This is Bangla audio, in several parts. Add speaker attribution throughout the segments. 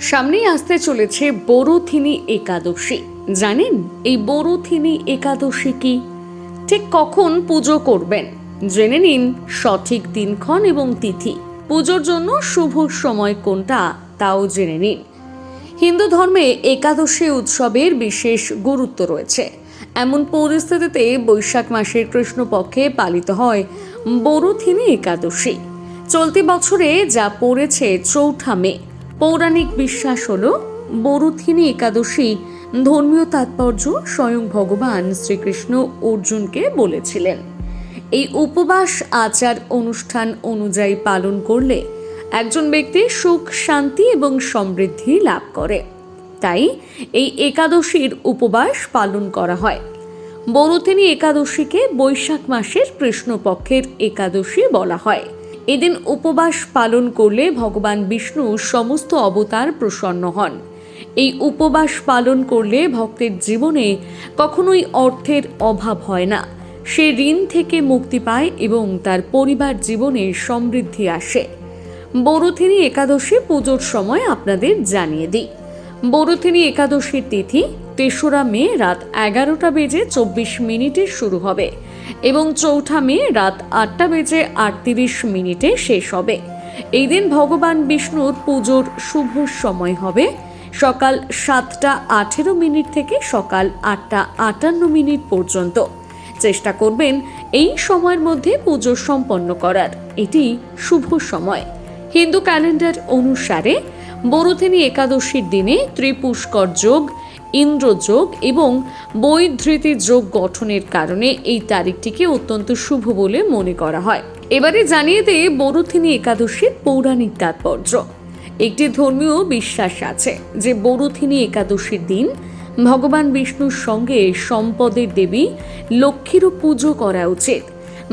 Speaker 1: সামনেই আসতে চলেছে বড়থিনী একাদশী। জানেন, এই বড়থিনী একাদশী কি? ঠিক কখন পুজো করবেন? জেনে নিন সঠিক দিনক্ষণ এবং তিথি। পুজোর জন্য শুভ সময় কোনটা তাও জেনে নিন। হিন্দু ধর্মে একাদশী উৎসবের বিশেষ গুরুত্ব রয়েছে। এমন পরিস্থিতিতে বৈশাখ মাসের কৃষ্ণপক্ষে পালিত হয় বড়থিনী একাদশী। চলতি বছরে যা পড়েছে চৌঠা মে। পৌরাণিক বিশ্বাস হল বড়থিনী একাদশী ধর্মীয় তাৎপর্য স্বয়ং ভগবান শ্রীকৃষ্ণ অর্জুনকে বলেছিলেন। এই উপবাস আচার অনুষ্ঠান অনুযায়ী পালন করলে একজন ব্যক্তি সুখ, শান্তি এবং সমৃদ্ধি লাভ করে। তাই এই একাদশীর উপবাস পালন করা হয়। বরুথিনী একাদশীকে বৈশাখ মাসের কৃষ্ণপক্ষের একাদশী বলা হয়। এদিন উপবাস পালন করলে ভগবান বিষ্ণু সমস্ত অবতার প্রসন্ন হন। এই উপবাস পালন করলে ভক্তের জীবনে কখনোই অর্থের অভাব হয় না। সে ঋণ থেকে মুক্তি পায় এবং তার পরিবার জীবনে সমৃদ্ধি আসে। বড়থিনী একাদশী পুজোর সময় আপনাদের জানিয়ে দিই। বড়থিনী একাদশীর তিথি তেসরা মে রাত এগারোটা বেজে চব্বিশ মিনিটে শুরু হবে এবং চৌঠা মে রাত আটটা বেজে আটত্রিশ মিনিটে শেষ হবে। এই দিন ভগবান বিষ্ণুর পুজোর শুভ সময় হবে। সকাল সাতটা আঠেরো মিনিট থেকে সকাল আটটা আটান্ন মিনিট পর্যন্ত। চেষ্টা করবেন এই সময়ের মধ্যে পুজো সম্পন্ন করার। এটি শুভ সময়। হিন্দু ক্যালেন্ডার অনুসারে বড়থিনী একাদশীর দিনে ত্রিপুষ্কর যোগ ইন্দ্রযোগ এবং বৈধৃতি যোগ গঠনের কারণে এই তারিখটিকে অত্যন্ত শুভ বলে মনে করা হয়। এবারে জানিয়ে দেয় বরুথিনী একাদশীর পৌরাণিক তাৎপর্য। একটি ধর্মীয় বিশ্বাস আছে যে বরুথিনী একাদশীর দিন ভগবান বিষ্ণুর সঙ্গে সম্পদের দেবী লক্ষ্মীরও পুজো করা উচিত।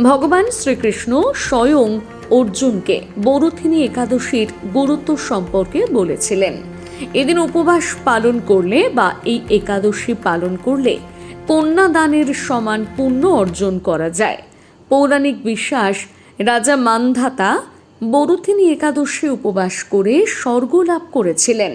Speaker 1: ভগবান শ্রীকৃষ্ণ স্বয়ং অর্জুনকে বরুথিনী একাদশীর গুরুত্ব সম্পর্কে বলেছিলেন। এদিন উপবাস পালন করলে বা এই একাদশী পালন করলে কন্যাদানের সমান পুণ্য অর্জন করা যায়। পৌরাণিক বিশ্বাস, রাজা মান্ধাতা বরুথিনী একাদশী উপবাস করে স্বর্গ লাভ করেছিলেন।